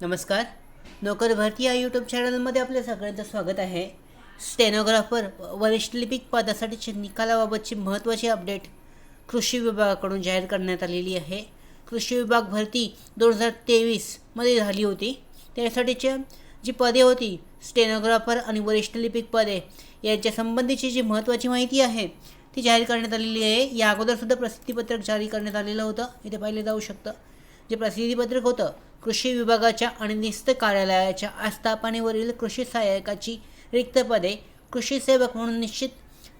नमस्कार. नोकर भरती या यूट्यूब चॅनलमध्ये आपल्या सगळ्यांचं स्वागत आहे. स्टेनोग्राफर वरिष्ठ लिपिक पदासाठीची निकालाबाबतची महत्त्वाची अपडेट कृषी विभागाकडून जाहीर करण्यात आलेली आहे. कृषी विभाग भरती दोन हजार तेवीसमध्ये झाली होती. त्यासाठीच्या जी पदे होती स्टेनोग्राफर आणि वरिष्ठ लिपिक पदे यांच्या संबंधीची जी महत्त्वाची माहिती आहे ती जाहीर करण्यात आलेली आहे. या अगोदरसुद्धा प्रसिद्धीपत्रक जारी करण्यात आलेलं होतं. इथे पाहिलं जाऊ शकतं. जे प्रसिद्धीपत्रक होतं कृषी विभागाच्या आणि निस्त कार्यालयाच्या आस्थापनेवरील कृषी सहाय्यकाची रिक्त पदे कृषी सेवक म्हणून निश्चित.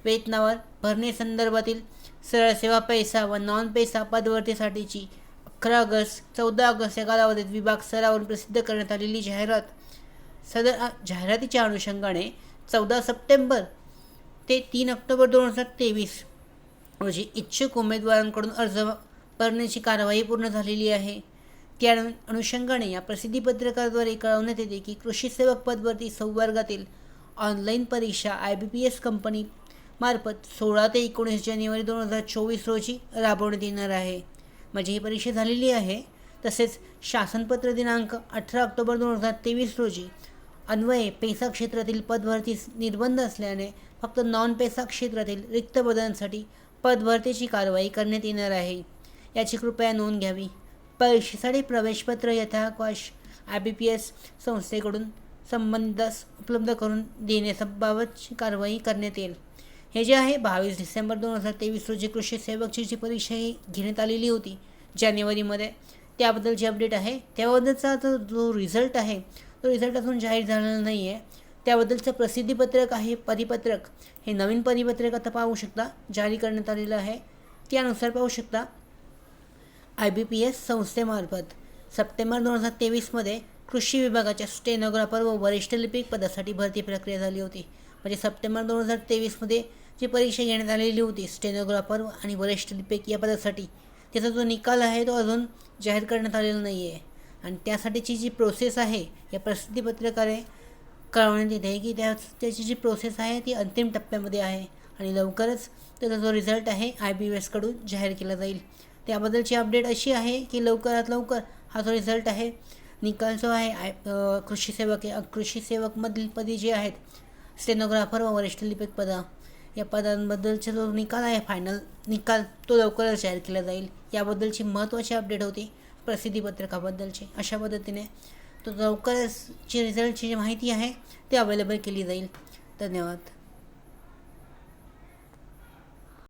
वेतनावर भरणेसंदर्भातील सरळ सेवा पैसा व नॉन पैसा पदवर्तीसाठीची अकरा ऑगस्ट चौदा ऑगस्ट या कालावधीत विभाग स्तरावरून प्रसिद्ध करण्यात आलेली जाहिरात. सदर जाहिरातीच्या अनुषंगाने चौदा सप्टेंबर ते तीन ऑक्टोबर दोन हजार तेवीस रोजी इच्छुक उमेदवारांकडून अर्ज करण्याची कारवाई पूर्ण झालेली आहे. त्या अनुषंगाने या प्रसिद्धीपत्रकाद्वारे कळवण्यात येते की कृषी सेवक पदवरती संवर्गातील ऑनलाईन परीक्षा I B P S company मार्फत सोळा ते एकोणीस जानेवारी दोन हजार चोवीस रोजी राबवण्यात येणार आहे. म्हणजे ही परीक्षा झालेली आहे. तसेच शासनपत्र दिनांक अठरा ऑक्टोबर दोन हजार तेवीस रोजी अन्वये पेसा क्षेत्रातील पदभरतीस निर्बंध असल्याने फक्त नॉन पेसा क्षेत्रातील रिक्त पदांसाठी पदभरतीची कारवाई करण्यात येणार आहे. याची कृपया नोंद घ्यावी. परीक्षेसाठी प्रवेशपत्र यथावकाश आय बी पी एस संस्थेकडून संबंधितास उपलब्ध करून देण्याबाबतची कारवाई करण्यात येईल. हे जे आहे बावीस डिसेंबर दोन हजार तेवीस रोजी कृषी सेवकची जी परीक्षा ही घेण्यात आलेली होती जानेवारीमध्ये त्याबद्दलची अपडेट आहे त्याबद्दलचा जो जो रिझल्ट आहे तो रिझल्ट अजून जाहीर झालेला नाही आहे त्याबद्दलचं प्रसिद्धीपत्रक आहे परिपत्रक. हे नवीन परिपत्रक आता पाहू शकता जारी करण्यात आलेलं आहे. त्यानुसार पाहू शकता आय बी पी एस संस्थेमार्फत सप्टेंबर दोन हजार तेवीसमध्ये कृषी विभागाच्या स्टेनोग्राफर व वरिष्ठ लिपिक पदासाठी भरती प्रक्रिया झाली होती. म्हणजे सप्टेंबर दोन हजार तेवीसमध्ये जी परीक्षा घेण्यात आलेली होती स्टेनोग्राफर आणि वरिष्ठ लिपिक या पदासाठी त्याचा जो निकाल आहे तो अजून जाहीर करण्यात आलेला नाही आहे आणि त्यासाठीची जी प्रोसेस आहे या प्रसिद्धीपत्रकाने कळवण्यात येते की त्या त्याची जी प्रोसेस आहे ती अंतिम टप्प्यामध्ये आहे आणि लवकरच त्याचा जो रिझल्ट आहे आय बी एसकडून जाहीर केला जाईल. त्याबद्दलची अपडेट अशी आहे की लवकरात लवकर हा जो रिझल्ट आहे निकाल जो आहे आय कृषी सेवक या कृषी सेवकमधील पदी जे आहेत स्टेनोग्राफर व वरिष्ठ लिपिक पदा या पदांबद्दलचा जो निकाल आहे फायनल निकाल तो लवकरच जाहीर केला जाईल. याबद्दलची महत्त्वाची अपडेट होती प्रसिद्धीपत्रकाबद्दलची अशा पद्धतीने तो लवकरच जी रिझल्टची जी माहिती आहे ती अवेलेबल केली जाईल. धन्यवाद.